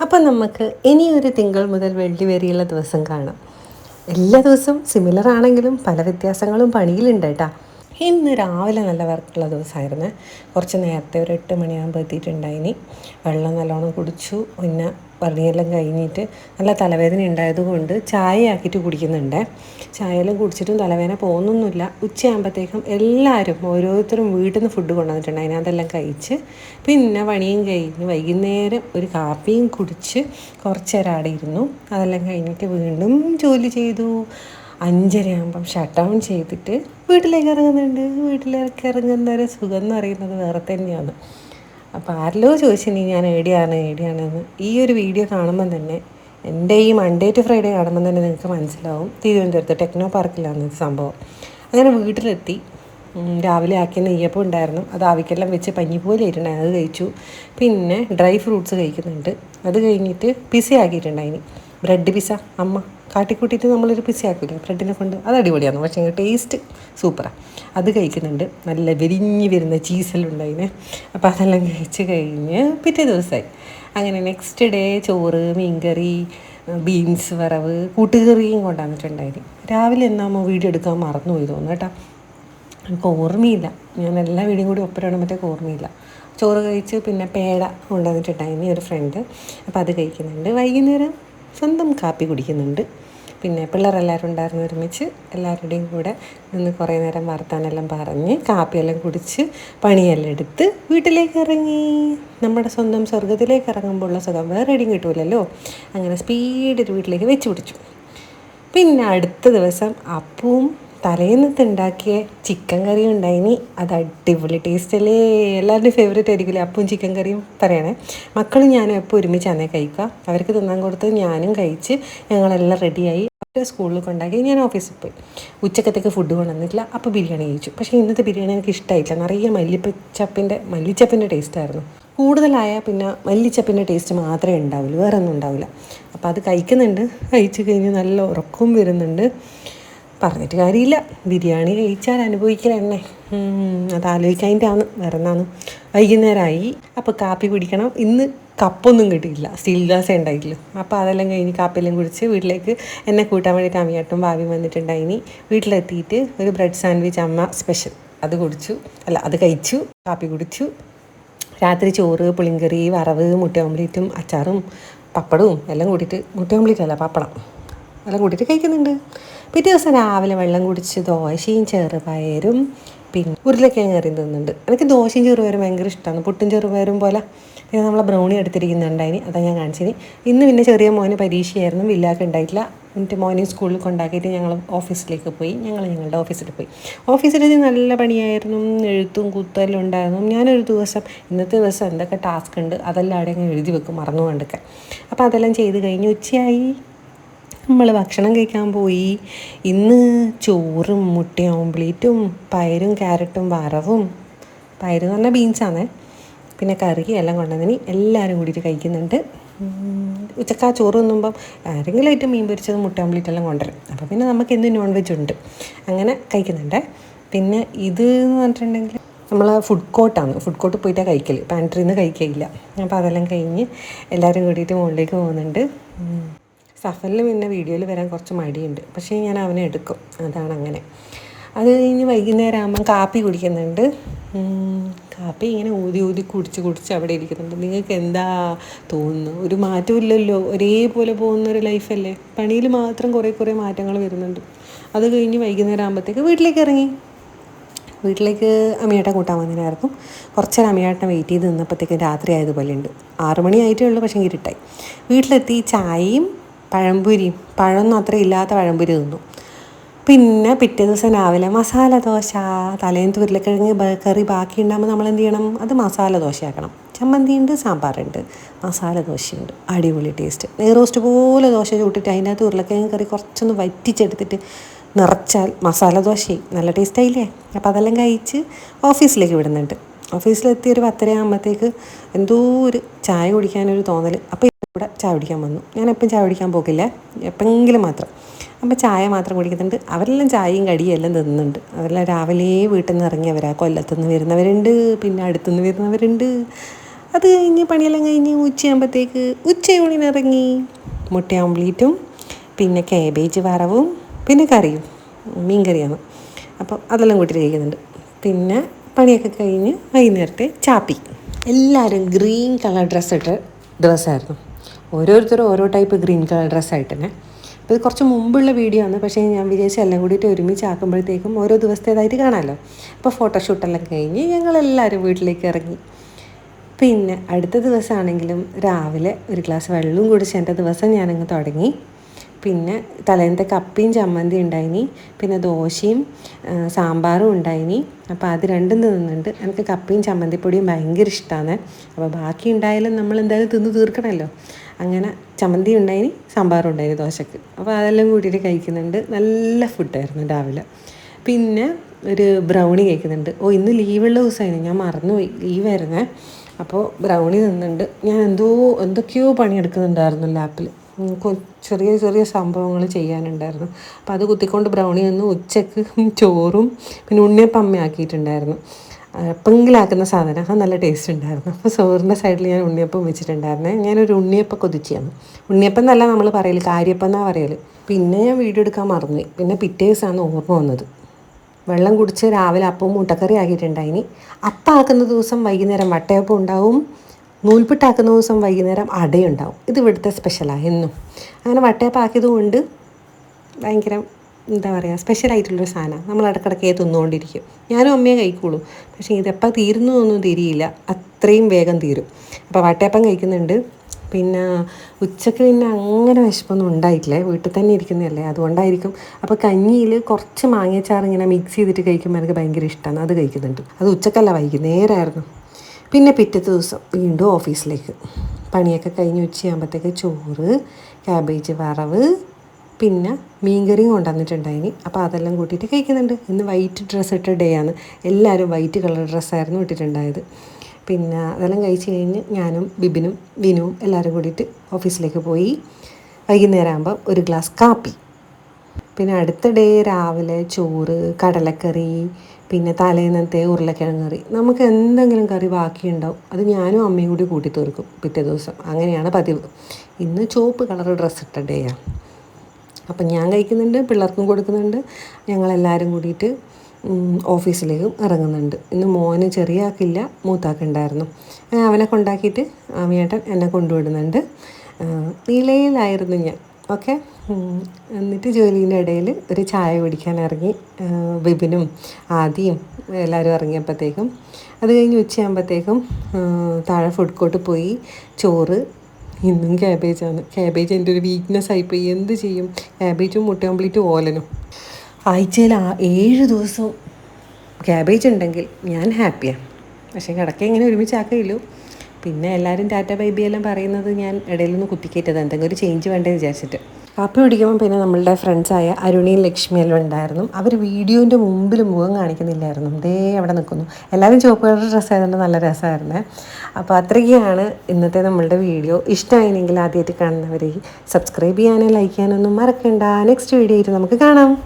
അപ്പം നമുക്ക് ഇനിയൊരു തിങ്കൾ മുതൽ വെള്ളി വരെയുള്ള ദിവസം കാണാം. എല്ലാ ദിവസവും സിമിലർ ആണെങ്കിലും പല വ്യത്യാസങ്ങളും പണിയിലുണ്ട് കേട്ടോ. ഇന്ന് രാവിലെ നല്ല വർക്കുള്ള ദിവസമായിരുന്നു. കുറച്ച് നേരത്തെ ഒരു എട്ട് മണിയാകുമ്പോൾ എത്തിയിട്ടുണ്ടായിനി. വെള്ളം നല്ലോണം കുടിച്ചു. പിന്നെ പണിയെല്ലാം കഴിഞ്ഞിട്ട് നല്ല തലവേദന ഉണ്ടായതുകൊണ്ട് ചായ ആക്കിയിട്ട് കുടിക്കുന്നുണ്ട്. ചായയെല്ലാം കുടിച്ചിട്ടും തലവേദന പോകുന്നൊന്നുമില്ല. ഉച്ചയാകുമ്പോഴത്തേക്കും എല്ലാവരും ഓരോരുത്തരും വീട്ടിൽ നിന്ന് ഫുഡ് കൊണ്ടുവന്നിട്ടുണ്ട് അതിനകത്തെല്ലാം കഴിച്ച് പിന്നെ പണിയും കഴിഞ്ഞ് വൈകുന്നേരം ഒരു കാപ്പിയും കുടിച്ച് കുറച്ച് ഇരുന്നു. അതെല്ലാം കഴിഞ്ഞിട്ട് വീണ്ടും ജോലി ചെയ്തു. അഞ്ചരയാകുമ്പം ഷട്ട് ഡൗൺ ചെയ്തിട്ട് വീട്ടിലേക്ക് ഇറങ്ങുന്നുണ്ട്. വീട്ടിലേക്ക് ഇറങ്ങുന്ന ഒരു സുഖം എന്ന് പറയുന്നത് വേറെ തന്നെയാണ്. അപ്പോൾ ആരിലോ ചോദിച്ചിനി ഞാൻ എവിടെയാണ്? എവിടെയാണെന്ന്? ഈ ഒരു വീഡിയോ കാണുമ്പം തന്നെ എന്റെ ഈ മൺഡേ ടു ഫ്രൈഡേ കാണുമ്പം തന്നെ നിങ്ങൾക്ക് മനസ്സിലാവും. തിരുവനന്തപുരത്ത് ടെക്നോ പാർക്കിലാണ് ഇത് സംഭവം. അങ്ങനെ വീട്ടിലെത്തി. രാവിലെ ആക്കിയ നെയ്യപ്പം ഉണ്ടായിരുന്നു. അത് ആവിക്കെല്ലാം വെച്ച് പഞ്ഞി പോലെ ഇട്ടുണ്ടായി അത് കഴിച്ചു. പിന്നെ ഡ്രൈ ഫ്രൂട്ട്സ് കഴിക്കുന്നുണ്ട്. അത് കഴിഞ്ഞിട്ട് പിസ ആക്കിയിട്ടുണ്ടായിനി. ബ്രെഡ് പിസ അമ്മ കാട്ടിക്കൂട്ടിയിട്ട് നമ്മളൊരു പിസ ആക്കില്ല ബ്രെഡിനെ കൊണ്ട്. അത് അടിപൊളിയാണ് പക്ഷേ ടേസ്റ്റ് സൂപ്പറാണ് അത് കഴിക്കുന്നുണ്ട്. നല്ല വിരിഞ്ഞ് വരുന്ന ചീസെല്ലാം ഉണ്ടായിന്. അപ്പോൾ അതെല്ലാം കഴിച്ച് കഴിഞ്ഞ് പിറ്റേ ദിവസമായി അങ്ങനെ നെക്സ്റ്റ് ഡേ ചോറ് മീൻകറി ബീൻസ് വറവ് കൂട്ടുകറിയും കൊണ്ടുവന്നിട്ടുണ്ടായിരുന്നു രാവിലെ എന്നാമോ വീഡിയോ എടുക്കാൻ മറന്നുപോയി തോന്നുന്നു കേട്ടോ. എനിക്ക് ഓർമ്മയില്ല. ഞാൻ എല്ലാ വീടും കൂടി ഒപ്പരാടുമ്പോഴത്തേക്ക് ഓർമ്മയില്ല. ചോറ് കഴിച്ച് പിന്നെ പേട കൊണ്ടുവന്നിട്ടുണ്ടായിരുന്നു ഒരു ഫ്രണ്ട് അപ്പോൾ അത് കഴിക്കുന്നുണ്ട്. വൈകുന്നേരം സ്വന്തം കാപ്പി കുടിക്കുന്നുണ്ട്. പിന്നെ പിള്ളേരെല്ലാവരും ഉണ്ടായിരുന്നു ഒരുമിച്ച്. എല്ലാവരുടെയും കൂടെ നിന്ന് കുറേ നേരം വർത്താനെല്ലാം പറഞ്ഞ് കാപ്പിയെല്ലാം കുടിച്ച് പണിയെല്ലാം എടുത്ത് വീട്ടിലേക്ക് ഇറങ്ങി. നമ്മുടെ സ്വന്തം സ്വർഗത്തിലേക്ക് ഇറങ്ങുമ്പോൾ ഉള്ള സുഖം വേറെ എവിടെയും കിട്ടൂലല്ലോ. അങ്ങനെ സ്പീഡിൽ വീട്ടിലേക്ക് വെച്ച് പിടിച്ചു. പിന്നെ അടുത്ത ദിവസം അപ്പവും തലേന്നത്തെ ഉണ്ടാക്കിയ ചിക്കൻ കറി ഉണ്ടായിനി. അത് അടിപൊളി ടേസ്റ്റ് അല്ലേ? എല്ലാവരുടെയും ഫേവറേറ്റ് ആയിരിക്കില്ലേ അപ്പവും ചിക്കൻ കറിയും പറയണേ. മക്കളും ഞാനും എപ്പോൾ ഒരുമിച്ചാണേ കഴിക്കുക. അവർക്ക് തിന്നാൻ കൊടുത്ത് ഞാനും കഴിച്ച് ഞങ്ങളെല്ലാം റെഡിയായി അവരെ സ്കൂളിൽ കൊണ്ടാക്കി ഞാൻ ഓഫീസിൽ പോയി. ഉച്ചക്കത്തേക്ക് ഫുഡ് കൊണ്ടുവന്നിട്ടില്ല. അപ്പോൾ ബിരിയാണി കഴിച്ചു. പക്ഷേ ഇന്നത്തെ ബിരിയാണി എനിക്ക് ഇഷ്ടമായില്ല നിറയെ മല്ലിപ്പച്ചപ്പിന്റെ മല്ലിച്ചപ്പിന്റെ ടേസ്റ്റായിരുന്നു കൂടുതലായാൽ പിന്നെ മല്ലിച്ചപ്പിന്റെ ടേസ്റ്റ് മാത്രമേ ഉണ്ടാവുള്ളൂ. വേറെ ഒന്നും ഉണ്ടാവില്ല. അപ്പോൾ അത് കഴിക്കുന്നുണ്ട്. കഴിച്ചു കഴിഞ്ഞ് നല്ല ഉറക്കവും വരുന്നുണ്ട്. പറഞ്ഞിട്ട് കാര്യമില്ല. ബിരിയാണി കഴിച്ചാൽ അനുഭവിക്കൽ എന്നെ അത് ആലോചിക്കാതിന്റെയാണ് വേറെ എന്നാണ് വൈകുന്നേരമായി. അപ്പോൾ കാപ്പി കുടിക്കണം ഇന്ന് കപ്പൊന്നും കിട്ടിയില്ല. സ്റ്റീൽ ഗ്ലാസ് ഉണ്ടായിട്ടില്ല. അപ്പോൾ അതെല്ലാം കഴിഞ്ഞ് കാപ്പിയെല്ലാം കുടിച്ച് വീട്ടിലേക്ക് എന്നെ കൂട്ടാൻ വേണ്ടിയിട്ട് അമ്മയാട്ടും ഭാവി വന്നിട്ടുണ്ടായിനി വീട്ടിലെത്തിയിട്ട് ഒരു ബ്രെഡ് സാൻഡ്വിച്ച് അമ്മ സ്പെഷ്യൽ. അത് കുടിച്ചു. അല്ല അത് കഴിച്ചു. കാപ്പി കുടിച്ചു. രാത്രി ചോറ് പുളിങ്കറി വറവ് മുട്ട ഓംലേറ്റും അച്ചാറും പപ്പടവും എല്ലാം കൂട്ടിയിട്ട് മുട്ട ഓംലേറ്റ് അല്ല പപ്പടം. എല്ലാം കൂട്ടിയിട്ട് കഴിക്കുന്നുണ്ട്. പിറ്റേ ദിവസം രാവിലെ വെള്ളം കുടിച്ച് ദോശയും ചെറുപയരും പിന്നെ ഉരുളക്കിഴങ്ങ് കറിയും തിന്നുന്നുണ്ട്. എനിക്ക് ദോശയും ചെറുപയറും ഭയങ്കര ഇഷ്ടമാണ് പുട്ടും ചെറുപയറും പോലെ പിന്നെ നമ്മളെ ബ്രൗണി എടുത്തിരിക്കുന്നുണ്ടായിനി അതാ ഞാൻ കാണിച്ചിനി ഇന്ന് പിന്നെ ചെറിയ മോന് പരീക്ഷയായിരുന്നു. വില്ലാക്ക് ഉണ്ടായിട്ടില്ല. എന്നിട്ട് മോനെ സ്കൂളിൽ കൊണ്ടാക്കിയിട്ട് ഞങ്ങൾ ഓഫീസിലേക്ക് പോയി. ഞങ്ങൾ ഞങ്ങളുടെ ഓഫീസിൽ പോയി. ഓഫീസിൽ നല്ല പണിയായിരുന്നു. എഴുത്തും കുത്തലും ഉണ്ടായിരുന്നു. ഞാനൊരു ദിവസം ഇന്നത്തെ ദിവസം എന്തൊക്കെ ടാസ്ക് ഉണ്ട് അതെല്ലാം അവിടെ അങ്ങ് എഴുതി വെക്കും. മറന്നു കൊണ്ടൊക്കെ അപ്പോൾ അതെല്ലാം ചെയ്ത് കഴിഞ്ഞ് ഉച്ചയായി. നമ്മൾ ഭക്ഷണം കഴിക്കാൻ പോയി. ഇന്ന് ചോറും മുട്ട ഓംപ്ലേറ്റും പയറും ക്യാരറ്റും വറവും. പയർ എന്ന് പറഞ്ഞാൽ ബീൻസാണ് പിന്നെ കറി എല്ലാം കൊണ്ടുവന്നിനി എല്ലാവരും കൂടിയിട്ട് കഴിക്കുന്നുണ്ട്. ഉച്ചക്ക ആ ചോറ് തിന്നുമ്പം ആരെങ്കിലും ആയിട്ട് മീൻ പൊരിച്ചത് മുട്ട ഓംപ്ലേറ്റ് എല്ലാം കൊണ്ടുവരും. അപ്പോൾ പിന്നെ നമുക്ക് എന്ത് നോൺ വെജ് ഉണ്ട്. അങ്ങനെ കഴിക്കുന്നുണ്ട്. പിന്നെ ഇത് എന്ന് പറഞ്ഞിട്ടുണ്ടെങ്കിൽ നമ്മൾ ഫുഡ് കോർട്ടാണ് ഫുഡ് കോർട്ട് പോയിട്ടാണ് കഴിക്കൽ പാൻട്രിയിൽ നിന്ന് കഴിക്കില്ല അപ്പോൾ അതെല്ലാം കഴിഞ്ഞ് എല്ലാവരും കൂടിയിട്ട് മുകളിലേക്ക് പോകുന്നുണ്ട്. സഫലിന് പിന്നെ വീഡിയോയിൽ വരാൻ കുറച്ച് മടിയുണ്ട്. പക്ഷേ ഞാൻ അവനെ എടുക്കും. അതാണ് അങ്ങനെ. അത് കഴിഞ്ഞ് വൈകുന്നേരം ആകുമ്പം കാപ്പി കുടിക്കുന്നുണ്ട്. കാപ്പി ഇങ്ങനെ ഊതി ഊതി കുടിച്ച് കുടിച്ച് അവിടെ ഇരിക്കുന്നുണ്ട്. നിങ്ങൾക്ക് എന്താ തോന്നുന്നു? ഒരു മാറ്റമില്ലല്ലോ. ഒരേപോലെ പോകുന്നൊരു ലൈഫല്ലേ? പണിയിൽ മാത്രം കുറേ കുറേ മാറ്റങ്ങൾ വരുന്നുണ്ട്. അത് കഴിഞ്ഞ് വൈകുന്നേരം ആകുമ്പോഴത്തേക്ക് വീട്ടിലേക്ക് ഇറങ്ങി. വീട്ടിലേക്ക് അമ്മയേട്ടൻ കൂട്ടാൻ വന്നതിനായിരുന്നു കുറച്ച് നേരം വെയിറ്റ് ചെയ്ത് നിന്നപ്പോഴത്തേക്ക് രാത്രി ആയതുപോലെ ഉണ്ട് ആറു മണി ആയിട്ടേ ഉള്ളൂ പക്ഷേ ഇരുട്ടായി. വീട്ടിലെത്തി ചായയും പഴംപൊരിയും പഴമൊന്നും അത്ര ഇല്ലാത്ത പഴംപൊരി തിന്നു. പിന്നെ പിറ്റേ ദിവസം രാവിലെ മസാല ദോശ തലേന്ന് ഉരുളക്കിഴങ്ങ് കറി ബാക്കി ഉണ്ടാകുമ്പോൾ നമ്മൾ എന്ത് ചെയ്യണം? അത് മസാല ദോശയാക്കണം ചമ്മന്തിയുണ്ട് സാമ്പാറുണ്ട് മസാല ദോശയുണ്ട്. അടിപൊളി ടേസ്റ്റ് നെയ്റോസ്റ്റ് പോലെ ദോശ ചൂട്ടിട്ട് അതിന്റെ അകത്ത് ഉരുളക്കിഴങ്ങ് കറി കുറച്ചൊന്ന് വറ്റിച്ചെടുത്തിട്ട് നിറച്ചാൽ മസാല ദോശയും. നല്ല ടേസ്റ്റായില്ലേ അപ്പോൾ അതെല്ലാം കഴിച്ച് ഓഫീസിലേക്ക് വിടുന്നുണ്ട്. ഓഫീസിലെത്തി ഒരു പത്തര ആകുമ്പോഴത്തേക്ക് എന്തോ ഒരു ചായ കുടിക്കാനൊരു തോന്നൽ അപ്പോൾ ഇവിടെ ചായ കുടിക്കാൻ വന്നു. ഞാൻ എപ്പം ചായ കുടിക്കാൻ പോകില്ല എപ്പെങ്കിലും മാത്രം. അപ്പോൾ ചായ മാത്രം കുടിക്കുന്നുണ്ട്. അവരെല്ലാം ചായയും കടിയും എല്ലാം തിന്നുന്നുണ്ട്. അതെല്ലാം രാവിലെ വീട്ടിൽ നിന്ന് ഇറങ്ങിയവരാ കൊല്ലത്തുനിന്ന് വരുന്നവരുണ്ട്. പിന്നെ അടുത്തുനിന്ന് വരുന്നവരുണ്ട്. അത് കഴിഞ്ഞ് പണിയെല്ലാം കഴിഞ്ഞ് ഉച്ചയാകുമ്പോഴത്തേക്ക് ഉച്ചയൂണിനിറങ്ങി മുട്ട ഓംപ്ലേറ്റും പിന്നെ കാബേജ് വറവും പിന്നെ കറിയും മീൻ കറിയാണ് അപ്പോൾ അതെല്ലാം കൂട്ടി കഴിക്കുന്നുണ്ട്. പിന്നെ പണിയൊക്കെ കഴിഞ്ഞ് വൈകുന്നേരത്തെ ചാപ്പി. എല്ലാവരും ഗ്രീൻ കളർ ഡ്രസ്സ് ഇട്ട ദിവസമായിരുന്നു. ഓരോരുത്തരും ഓരോ ടൈപ്പ് ഗ്രീൻ കളർ ഡ്രസ്സായിട്ട് തന്നെ അപ്പോൾ ഇത് കുറച്ച് മുമ്പുള്ള വീഡിയോ ആണ്. പക്ഷേ ഞാൻ വിചാരിച്ചു എല്ലാം കൂടിയിട്ട് ഒരുമിച്ച് ആക്കുമ്പോഴത്തേക്കും ഓരോ ദിവസത്തേതായിട്ട് കാണാമല്ലോ അപ്പോൾ ഫോട്ടോഷൂട്ടെല്ലാം കഴിഞ്ഞ് ഞങ്ങളെല്ലാവരും വീട്ടിലേക്ക് ഇറങ്ങി. പിന്നെ അടുത്ത ദിവസമാണെങ്കിലും രാവിലെ ഒരു ഗ്ലാസ് വെള്ളവും കുടിച്ച് എന്റെ ദിവസം ഞാനങ്ങ് തുടങ്ങി. പിന്നെ തലേന്നത്തെ കപ്പിയും ചമ്മന്തി ഉണ്ടായിനി. പിന്നെ ദോശയും സാമ്പാറും ഉണ്ടായിനി. അപ്പോൾ അത് രണ്ടും തിന്നുന്നുണ്ട്. എനിക്ക് കപ്പിയും ചമ്മന്തിപ്പൊടിയും ഭയങ്കര ഇഷ്ടമാണ് അപ്പോൾ ബാക്കി ഉണ്ടായാലും നമ്മൾ എന്തായാലും തിന്ന് തീർക്കണമല്ലോ അങ്ങനെ ചമ്മന്തി ഉണ്ടായിനി സാമ്പാറും ഉണ്ടായിനി ദോശക്ക്. അപ്പോൾ അതെല്ലാം കൂട്ടിയിട്ട് കഴിക്കുന്നുണ്ട്. നല്ല ഫുഡായിരുന്നു രാവിലെ. പിന്നെ ഒരു ബ്രൗണി കഴിക്കുന്നുണ്ട്. ഓ ഇന്ന് ലീവുള്ള ദിവസമായിരുന്നു ഞാൻ മറന്നുപോയി. ലീവായിരുന്നേ. അപ്പോൾ ബ്രൗണി നിന്നുണ്ട് ഞാൻ എന്തോ എന്തൊക്കെയോ പണിയെടുക്കുന്നുണ്ടായിരുന്നു ലാപ്പിൽ ചെറിയ ചെറിയ സംഭവങ്ങൾ ചെയ്യാനുണ്ടായിരുന്നു. അപ്പോൾ അത് കുത്തിക്കൊണ്ട് ബ്രൗണി ഒന്ന് ഉച്ചയ്ക്ക് ചോറും പിന്നെ ഉണ്ണിയപ്പം അമ്മ ആക്കിയിട്ടുണ്ടായിരുന്നു എപ്പെങ്കിലാക്കുന്ന സാധനം. നല്ല ടേസ്റ്റ് ഉണ്ടായിരുന്നു. അപ്പോൾ സോറിന്റെ സൈഡിൽ ഞാൻ ഉണ്ണിയപ്പം വെച്ചിട്ടുണ്ടായിരുന്നേ. ഞാനൊരു ഉണ്ണിയപ്പം കൊതിച്ചാണ് ഉണ്ണിയപ്പം എന്നല്ല നമ്മൾ പറയൽ കാര്യപ്പം എന്നാണ് പറയൽ പിന്നെ ഞാൻ വീഡിയോ എടുക്കാൻ മറന്നു പിന്നെ പിറ്റേ ദിവസമാണ് ഓർമ്മ വന്നത്. വെള്ളം കുടിച്ച് രാവിലെ അപ്പവും മുട്ടക്കറി ആക്കിയിട്ടുണ്ടായിനി. അപ്പം ആക്കുന്ന ദിവസം വൈകുന്നേരം വട്ടയപ്പം ഉണ്ടാവും. നൂൽപ്പിട്ടാക്കുന്ന ദിവസം വൈകുന്നേരം അടയുണ്ടാവും. ഇത് ഇവിടുത്തെ സ്പെഷ്യലാണ് എന്നും. അങ്ങനെ വട്ടയപ്പം ആക്കിയത് കൊണ്ട് ഭയങ്കര എന്താ പറയുക സ്പെഷ്യലായിട്ടുള്ളൊരു സാധനമാണ് നമ്മൾ ഇടക്കിടക്കേ തിന്നുകൊണ്ടിരിക്കും. ഞാനും അമ്മയെ കഴിക്കുള്ളൂ. പക്ഷേ ഇതെപ്പോൾ തീരുന്നു എന്നൊന്നും തിരിയില്ല. അത്രയും വേഗം തീരും. അപ്പോൾ വട്ടയപ്പം കഴിക്കുന്നുണ്ട്. പിന്നെ ഉച്ചയ്ക്ക് പിന്നെ അങ്ങനെ വിശപ്പൊന്നും ഉണ്ടായിട്ടില്ലേ. വീട്ടിൽ തന്നെ ഇരിക്കുന്നതല്ലേ. അതുകൊണ്ടായിരിക്കും. അപ്പോൾ കഞ്ഞിയിൽ കുറച്ച് മാങ്ങച്ചാറ് ഇങ്ങനെ മിക്സ് ചെയ്തിട്ട് കഴിക്കുമ്പോൾ എനിക്ക് ഭയങ്കര ഇഷ്ടമാണ് അത് കഴിക്കുന്നുണ്ട്. അത് ഉച്ചക്കല്ല വൈകുന്നേരമായിരുന്നു പിന്നെ പിറ്റത്തെ ദിവസം വീണ്ടും ഓഫീസിലേക്ക്. പണിയൊക്കെ കഴിഞ്ഞ് ഉച്ചയാകുമ്പോഴത്തേക്ക് ചോറ് ക്യാബേജ് വറവ് പിന്നെ മീൻകറിയും കൊണ്ടുവന്നിട്ടുണ്ടായിനി. അപ്പോൾ അതെല്ലാം കൂട്ടിയിട്ട് കഴിക്കുന്നുണ്ട്. ഇന്ന് വൈറ്റ് ഡ്രസ്സ് ഇട്ട ഡേ ആണ്. എല്ലാവരും വൈറ്റ് കളർ ഡ്രസ്സായിരുന്നു ഇട്ടിട്ടുണ്ടായത്. പിന്നെ അതെല്ലാം കഴിച്ച് കഴിഞ്ഞ് ഞാനും ബിബിനും വിനുവും എല്ലാവരും കൂടിയിട്ട് ഓഫീസിലേക്ക് പോയി. വൈകുന്നേരം ആകുമ്പോൾ ഒരു ഗ്ലാസ് കാപ്പി. പിന്നെ അടുത്ത ഡേ രാവിലെ ചോറ് കടലക്കറി പിന്നെ തലേന്നത്തെ ഉരുളക്കിഴങ്ങ് കറി നമുക്ക് എന്തെങ്കിലും കറി ബാക്കിയുണ്ടാവും. അത് ഞാനും അമ്മയും കൂടി കൂട്ടി തീർക്കും പിറ്റേ ദിവസം. അങ്ങനെയാണ് പതിവ്. ഇന്ന് ചുവപ്പ് കളർ ഡ്രസ്സ് ഇട്ട ഡേയാണ് അപ്പം ഞാൻ കഴിക്കുന്നുണ്ട് പിള്ളേർക്കും കൊടുക്കുന്നുണ്ട് ഞങ്ങളെല്ലാവരും കൂടിയിട്ട് ഓഫീസിലേക്കും ഇറങ്ങുന്നുണ്ട്. ഇന്ന് മോന് ചെറിയാക്കില്ല മൂത്താക്കുണ്ടായിരുന്നു അവനെ കൊണ്ടാക്കിയിട്ട് ആമിയേട്ടൻ എന്നെ കൊണ്ടുവിടുന്നുണ്ട്. നീലയിലായിരുന്നു ഞാൻ. ഓക്കെ എന്നിട്ട് ജോലീന്റെ ഇടയിൽ ഒരു ചായ കുടിക്കാൻ ഇറങ്ങി. ബിബിനും ആദിയും എല്ലാവരും ഇറങ്ങിയപ്പോഴത്തേക്കും അത് കഴിഞ്ഞ് ഉച്ചയാകുമ്പോഴത്തേക്കും താഴെ ഫുഡ് കോർട്ട് പോയി. ചോറ് ഇന്നും ക്യാബേജാണ് ക്യാബേജ് എന്റെ ഒരു വീക്ക്നെസ് ആയിപ്പോയി എന്ത് ചെയ്യും? ക്യാബേജും മുട്ട ഓലനും. ആഴ്ചയിൽ ആ ഏഴ് ദിവസവും ക്യാബേജ് ഉണ്ടെങ്കിൽ ഞാൻ ഹാപ്പിയാണ് പക്ഷേ കിടക്ക ഇങ്ങനെ ഒരുമിച്ചാക്കുകയുള്ളൂ പിന്നെ എല്ലാവരും ടാറ്റ ബൈബി എല്ലാം പറയുന്നത് ഞാൻ ഇടയിൽ നിന്ന് കുത്തിക്കേറ്റത്. എന്തെങ്കിലും ഒരു ചേഞ്ച് വേണ്ടേ വിചാരിച്ചിട്ട്. കാപ്പി പിടിക്കുമ്പോൾ പിന്നെ നമ്മളുടെ ഫ്രണ്ട്സായ അരുണിയും ലക്ഷ്മിയെല്ലാം ഉണ്ടായിരുന്നു. അവർ വീഡിയോന്റെ മുമ്പിൽ മുഖം കാണിക്കുന്നില്ലായിരുന്നു. ദേ അവിടെ നിൽക്കുന്നു. എല്ലാവരും ചുവപ്പ് കളർ ഡ്രസ്സ് ആയതുകൊണ്ട് നല്ല രസമായിരുന്നേ. അപ്പോൾ അത്രയ്ക്കാണ് ഇന്നത്തെ നമ്മളുടെ വീഡിയോ. ഇഷ്ടമായിരുന്നെങ്കിൽ ആദ്യമായിട്ട് കാണുന്നവരെ സബ്സ്ക്രൈബ് ചെയ്യാനും ലൈക്ക് ചെയ്യാനൊന്നും മറക്കണ്ട. നെക്സ്റ്റ് വീഡിയോ ആയിട്ട് നമുക്ക് കാണാം.